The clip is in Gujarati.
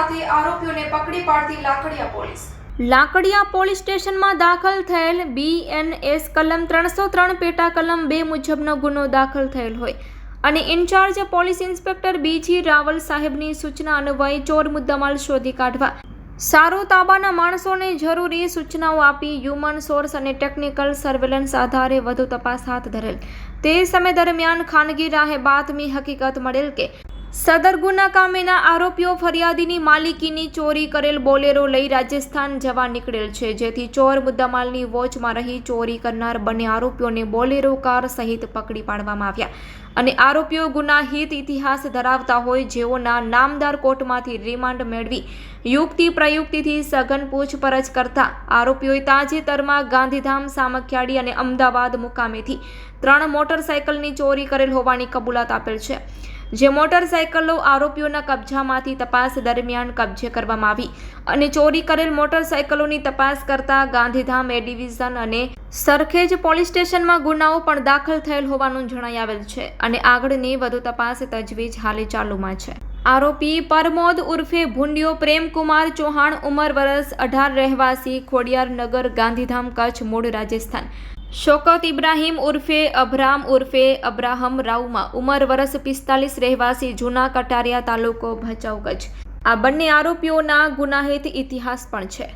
સાથે આરોપીઓને પકડી પાડતી લાકડિયા પોલીસ. લાકડિયા પોલીસ સ્ટેશનમાં દાખલ થયેલ બીએનએસ કલમ ત્રણસો ત્રણ પેટા કલમ બે મુજબનો ગુનો દાખલ થયેલ હોય. અને ઇન્ચાર્જ પોલીસ ઇન્સ્પેક્ટર બીજી રાવલ સાહેબની સૂચના અન્વયે ચોર મુદ્દામાલ શોધી કાઢવા. સારો તાબાના માણસોને જરૂરી સૂચનાઓ આપી હ્યુમન સોર્સ અને ટેકનિકલ સર્વેલન્સ આધારે વધુ તપાસ હાથ ધરેલ. તે સમય દરમિયાન ખાનગી રાહે બાતમી હકીકત મળેલ કે સદર ગુના કામેના આરોપીઓ ફરિયાદીની માલિકીની ચોરી કરેલ બોલેરો લઈ રાજસ્થાન જવા નીકળેલ છે. જેથી ચોર મુદ્દામાલની વોચમાં રહી ચોરી કરનાર બંને આરોપીઓને બોલેરો કાર સહિત પકડી પાડવામાં આવ્યા. અને આરોપીઓ ગુનાહિત ઇતિહાસ ધરાવતા હોય જેઓના નામદાર કોર્ટમાંથી રિમાન્ડ મેળવી યુક્તિ પ્રયુક્તિથી સઘન પૂછપરછ કરતા આરોપીઓએ તાજેતરમાં ગાંધીધામ, સામખિયાળી અને અમદાવાદ મુકામેથી ત્રણ મોટરસાયકલની ચોરી કરેલ હોવાની કબૂલાત આપેલ છે. જે મોટરસાઇકલો આરોપીઓના કબજામાંથી તપાસ દરમિયાન કબજે કરવામાં આવી અને ચોરી કરેલ મોટરસાયકલોની તપાસ કરતા ગાંધીધામ એ ડિવિઝન અને સરખેજ પોલીસ સ્ટેશનમાં ગુનાઓ પણ દાખલ થયેલ હોવાનું જણાઈ આવેલ છે અને આગળની વધુ તપાસ તજવીજ હાલે ચાલુમાં છે. આરોપી પરમોદ ઉર્ફે ભુંડિયો પ્રેમકુમાર ચૌહાણ ઉંમર વર્ષ અઢાર રહેવાસી ખોડિયાર નગર ગાંધીધામ કચ્છ મૂળ રાજસ્થાન. શોકત ઇબ્રાહીમ ઉર્ફે અભરામ ઉર્ફે અબ્રાહમ રાવમાં ઉંમર વર્ષ પિસ્તાલીસ રહેવાસી જૂના કટારિયા તાલુકો ભચાઉ કચ્છ આ બંને આરોપીઓના ગુનાહિત ઇતિહાસ પણ છે.